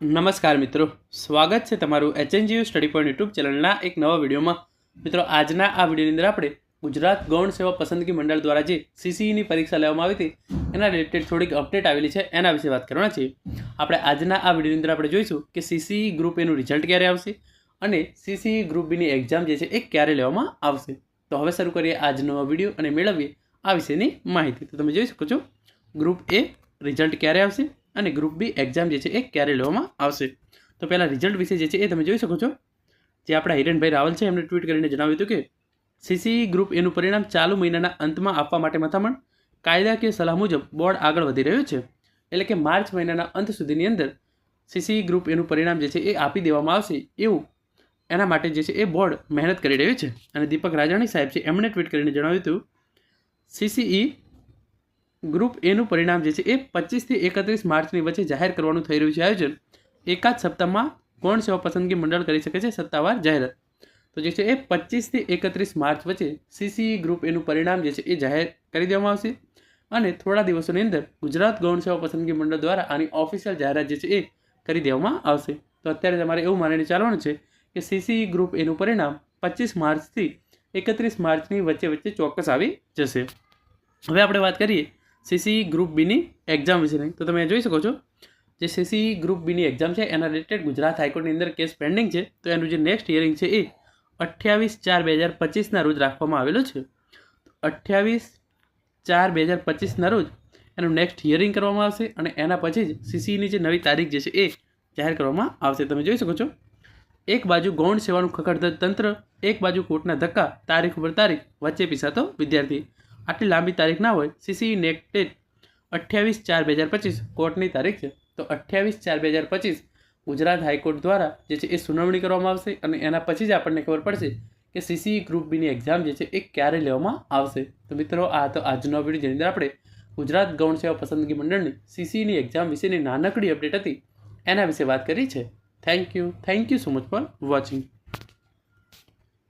નમસ્કાર મિત્રો. સ્વાગત છે તમારું એચએનજીયુ સ્ટડી પોઈન્ટ યુટ્યુબ ચેનલના એક નવા વિડીયોમાં. મિત્રો, આજના આ વિડીયોની અંદર આપણે ગુજરાત ગૌણ સેવા પસંદગી મંડળ દ્વારા જે સીસીઈની પરીક્ષા લેવામાં આવી હતી, એના રિલેટેડ થોડીક અપડેટ આવેલી છે, એના વિશે વાત કરવાના છીએ. આપણે આજના આ વિડીયોની અંદર આપણે જોઈશું કે સીસીઈ ગ્રુપ એનું રિઝલ્ટ ક્યારે આવશે અને સીસીઈ ગ્રુપ બીની એક્ઝામ જે છે, એ ક્યારે લેવામાં આવશે. તો હવે શરૂ કરીએ આજનો વીડિયો અને મેળવીએ આ વિશેની માહિતી. તો તમે જોઈ શકો છો ગ્રુપ એ રિઝલ્ટ ક્યારે આવશે? અને ગ્રુપ બી એક્ઝામ જે છે એ ક્યારે લેવામાં આવશે? તો પહેલાં રિઝલ્ટ વિશે જે છે એ તમે જોઈ શકો છો. જે આપણા હિરેનભાઈ રાવલ છે, એમણે ટ્વીટ કરીને જણાવ્યું હતું કે સીસીઈ ગ્રુપ એનું પરિણામ ચાલુ મહિનાના અંતમાં આપવા માટે મથામણ કાયદાકીય સલાહ મુજબ બોર્ડ આગળ વધી રહ્યું છે. એટલે કે માર્ચ મહિનાના અંત સુધીની અંદર સીસીઈ ગ્રુપ એનું પરિણામ જે છે એ આપી દેવામાં આવશે એવું એના માટે જે છે એ બોર્ડ મહેનત કરી રહ્યું છે. અને દીપક રાજાણી સાહેબ છે, એમણે ટ્વીટ કરીને જણાવ્યું હતું સીસીઈ ગ્રુપ એનું પરિણામ જે છે એ પચીસથી એકત્રીસ માર્ચની વચ્ચે જાહેર કરવાનું થઈ રહ્યું છે આયોજન. એકાદ સપ્તાહમાં કોણ સેવા પસંદગી મંડળ કરી શકે છે? સત્તાવાર જાહેરાત. તો જે છે એ પચીસથી એકત્રીસ માર્ચ વચ્ચે સીસી ગ્રુપ એનું પરિણામ જે છે એ જાહેર કરી દેવામાં આવશે. અને થોડા દિવસોની અંદર ગુજરાત ગૌણ સેવા પસંદગી મંડળ દ્વારા આની ઓફિશિયલ જાહેરાત જે છે એ કરી દેવામાં આવશે. તો અત્યારે તમારે એવું માનીને ચાલવાનું છે કે સીસી ગ્રુપ એનું પરિણામ પચીસ માર્ચથી એકત્રીસ માર્ચની વચ્ચે વચ્ચે ચોક્કસ આવી જશે. હવે આપણે વાત કરીએ સીસી ગ્રુપ બીની એક્ઝામ વિશેની તો તમે જોઈ શકો છો, જે સીસી ગ્રુપ બીની એક્ઝામ છે, એના રિલેટેડ ગુજરાત હાઈકોર્ટની અંદર કેસ પેન્ડિંગ છે. તો એનું જે નેક્સ્ટ હિયરિંગ છે એ અઠ્યાવીસ ચાર બે હજાર પચીસના રોજ રાખવામાં આવેલો છે. અઠ્યાવીસ ચાર બે હજાર પચીસના રોજ એનું નેક્સ્ટ હિયરિંગ કરવામાં આવશે અને એના પછી જ સીસીની જે નવી તારીખ જે છે એ જાહેર કરવામાં આવશે. તમે જોઈ શકો છો, એક બાજુ ગૌણ સેવાનું ખખડધજ તંત્ર, એક બાજુ કોર્ટના ધક્કા, તારીખ ઉપર તારીખ, વચ્ચે પીસાતો વિદ્યાર્થી. આટલી લાંબી તારીખ ના હોય સીસી નેક્ટેડ અઠ્યાવીસ ચાર બે હજાર પચીસ, કોર્ટની તારીખ છે. તો અઠ્યાવીસ ચાર બે હજાર પચીસ, ગુજરાત હાઈકોર્ટ દ્વારા જે છે એ સુનાવણી કરવામાં આવશે અને એના પછી જ આપણને ખબર પડશે કે સીસી ગ્રુપ બીની એક્ઝામ જે છે એ ક્યારે લેવામાં આવશે. તો મિત્રો, આ તો આજનો વીડિયો જેની અંદર આપણે ગુજરાત ગૌણ સેવા પસંદગી મંડળની સીસીની એક્ઝામ વિશેની નાનકડી અપડેટ હતી. એના વિશે વાત કરી છે. Thank you thank you so much for watching